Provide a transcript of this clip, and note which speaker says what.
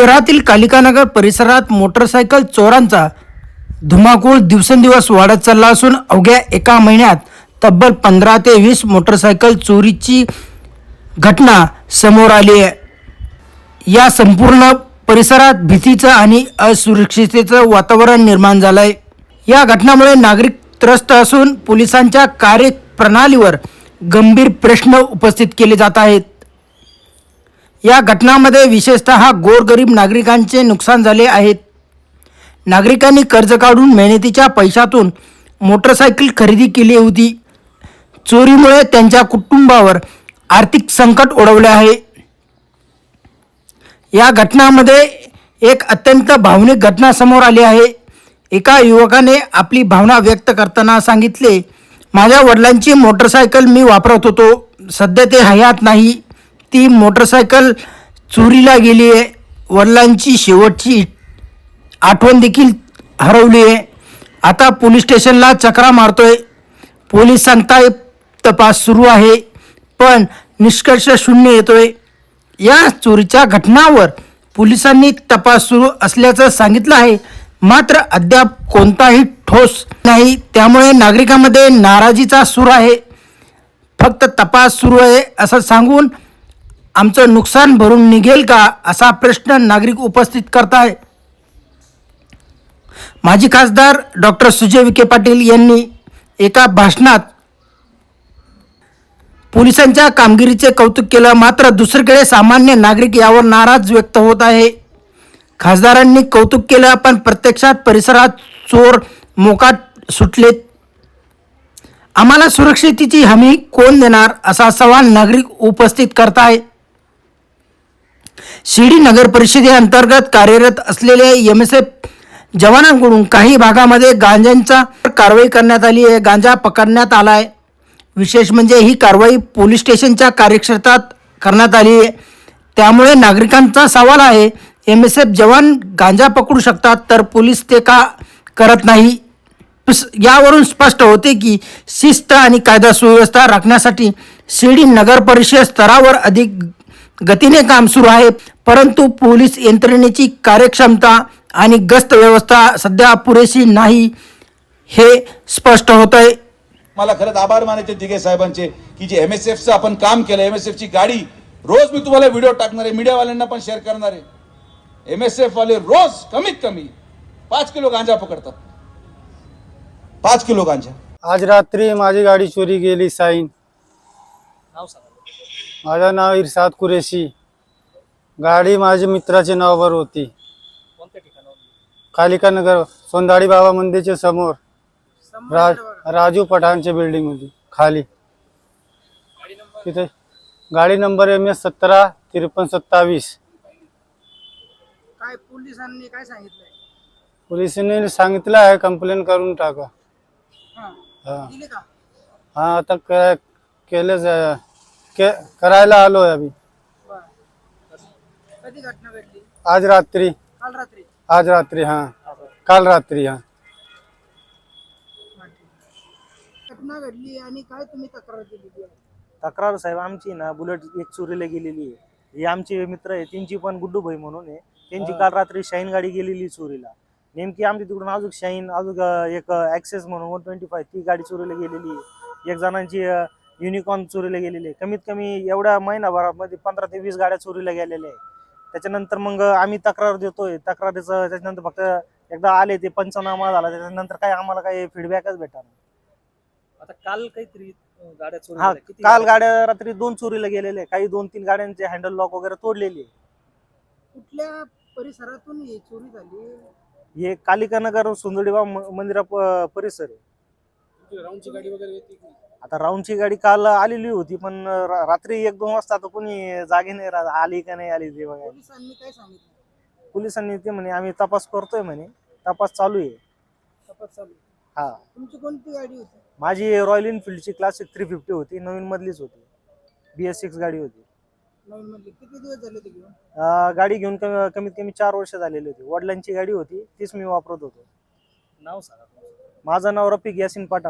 Speaker 1: शहरातील कालिकानगर परिसरात मोटरसायकल चोरांचा धुमाकूळ दिवसेंदिवस वाढत चालला असून अवघ्या एका महिन्यात तब्बल पंधरा ते वीस मोटरसायकल चोरीची घटना समोर आली आहे. या संपूर्ण परिसरात भीतीचं आणि असुरक्षिततेचं वातावरण निर्माण झालं आहे या घटनामुळे नागरिक त्रस्त असून पोलिसांच्या कार्यप्रणालीवर गंभीर प्रश्न उपस्थित केले जात आहेत. या घटनामध्ये विशेषतः गोरगरीब नागरिकांचे नुकसान झाले आहेत नागरिकांनी कर्ज काढून मेहनतीच्या पैशातून मोटरसायकल खरेदी केली होती. चोरीमुळे त्यांच्या कुटुंबावर आर्थिक संकट ओढवले आहे. या घटनामध्ये एक अत्यंत भावनिक घटना समोर आली आहे. एका युवकाने आपली भावना व्यक्त करताना सांगितले माझ्या वडिलांची मोटरसायकल मी वापरत होतो. सध्या ते हयात नाही. ती मोटरसायकल चोरीला गेली आहे. वडिलांची शेवटची आठवण देखील हरवली आहे. आता पोलीस स्टेशनला चक्रा मारतोय. पोलीस सांगताय तपास सुरू आहे पण निष्कर्ष शून्य येतोय. या चोरीच्या घटनावर पोलिसांनी तपास सुरू असल्याचं सांगितलं आहे. मात्र अद्याप कोणताही ठोस नाही. त्यामुळे नागरिकांमध्ये नाराजीचा सूर आहे. फक्त तपास सुरू आहे असं सांगून आमचं नुकसान भरून निघेल का असा प्रश्न नागरिक उपस्थित करताय? माजी खासदार डॉक्टर सुजय विखे पाटील यांनी एका भाषणात पोलिसांच्या कामगिरीचे कौतुक केलं. मात्र दुसरीकडे सामान्य नागरिक यावर नाराज व्यक्त होत आहे. खासदारांनी कौतुक केलं पण प्रत्यक्षात परिसरात चोर मोकाट सुटलेत. आम्हाला सुरक्षितेची हमी कोण देणार असा सवाल नागरिक उपस्थित करताय? शिर्डी नगर परिषदेअंतर्गत कार्यरत असलेले एम एस एफ जवानांकडून काही भागामध्ये गांजांचा कारवाई करण्यात आली आहे. गांजा पकडण्यात आला आहे. विशेष म्हणजे ही कारवाई पोलीस स्टेशनच्या कार्यक्षेत्रात करण्यात आली आहे. त्यामुळे नागरिकांचा सवाल आहे एम एस एफ जवान गांजा पकडू शकतात तर पोलीस ते का करत नाही? यावरून स्पष्ट होते की शिस्त आणि कायदा सुव्यवस्था राखण्यासाठी शिर्डी नगर परिषद स्तरावर अधिक गतीने काम सुरू आहे परंतु पोलीस यंत्रणेची कार्यक्षमता आणि गस्त व्यवस्था सध्या पुरेशी नाही हे स्पष्ट होत आहे
Speaker 2: मला खरंच आभार मानायचे दिघे साहेबांचे की जे एम एस एफचं आपण काम केलं एम एस एफची गाडी रोज मी तुम्हाला व्हिडिओ टाकणार आहे मीडियावाल्यांना पण शेअर करणार आहे. एम एस एफ वाले रोज कमीत कमी पाच किलो गांजा पकडतात. पाच किलो गांजा.
Speaker 3: आज रात्री माझी गाडी चोरी गेली साईन. माझं नाव इरसाद कुरेशी. गाडी माझ्या मित्राच्या नावावर होती. कालिका नगर सोंदाडी बाबा मंदिरच्या समोर. राज राजू पठाणच्या बिल्डिंगमध्ये खाली. तिथे गाडी नंबर एम एस सतरा त्रेपन्न सत्तावीस.
Speaker 1: काय पोलिसांनी काय सांगितलंय?
Speaker 3: पोलिसांनी सांगितलं आहे कंप्लेंट करून टाका. हा. हा. आता केलंच. के करायला आलोय अभि
Speaker 1: कधी घटना घडली?
Speaker 3: आज रात्री.
Speaker 1: काल रात्री?
Speaker 3: आज रात्री हा. काल रात्री हा.
Speaker 1: घटना घडली आणि काय तुम्ही तक्रार केली
Speaker 4: तक्रार साहेब आमची ना बुलेट एक चोरीला गेलेली आहे. हे आमचे मित्र आहे त्यांची पण गुड्डू भाई म्हणून आहे. त्यांची काल रात्री शाईन गाडी गेलेली चोरीला. नेमकी आमच्या तिकडून अजून शाईन अजून एक ऍक्सेस म्हणून वन ट्वेंटी फाय ती गाडी चोरीला गेलेली आहे. एक जणांची युनिकॉर्न चोरीला गेलेली आहे कमीत कमी एवढ्या महिनाभरामध्ये पंधरा ते वीस गाड्या चोरीला गेलेल्या आहे त्याच्यानंतर मग आम्ही तक्रार देतोय तक्रारीचं त्याच्यानंतर फक्त एकदा आले ते पंचनामा झाला त्याच्यानंतर काय आम्हाला काही फीडबॅकच भेटणार
Speaker 5: आता काल काहीतरी गाड्या चोरी
Speaker 4: हा
Speaker 5: झाल्या. किती
Speaker 4: काल
Speaker 5: गाड्या?
Speaker 4: रात्री दोन चोरीला गेलेले काही दोन तीन गाड्यांचे हँडल लॉक वगैरे तोडलेली आहे.
Speaker 1: कुठल्या परिसरातून ही चोरी झाली
Speaker 4: हे कालिकानगर सुंदडीबा मंदिरा प- परिसर आहे
Speaker 5: तुमची राऊंडची गाडी वगैरे येते की?
Speaker 4: आता राऊंडची गाडी काल आलेली होती पण रा- रात्री एक दोन वाजता आता कोणी जागे नाही राहत. आली का नाही आली ते बघा
Speaker 1: पोलिसांनी काय सांगितलं?
Speaker 4: पोलिसांनी ते म्हणे आम्ही तपास करतोय म्हणे. तपास चालू आहे.
Speaker 1: तपास चालू
Speaker 4: हा.
Speaker 1: तुमची कोणती गाडी होती?
Speaker 4: माझी रॉयल एनफिल्डची क्लासिक थ्री फिफ्टी होती नवीन मधलीच होती. बी एस सिक्स गाडी होती.
Speaker 1: नवीन मधली. किती दिवस झाले ते घेऊन?
Speaker 4: अं, गाडी घेऊन कमी- कमीत कमी चार वर्ष झालेली होती. वडिलांची गाडी होती तीच मी वापरत होतो.
Speaker 5: नाव सांगा.
Speaker 4: माझं नाव रफिक यासिन पठाण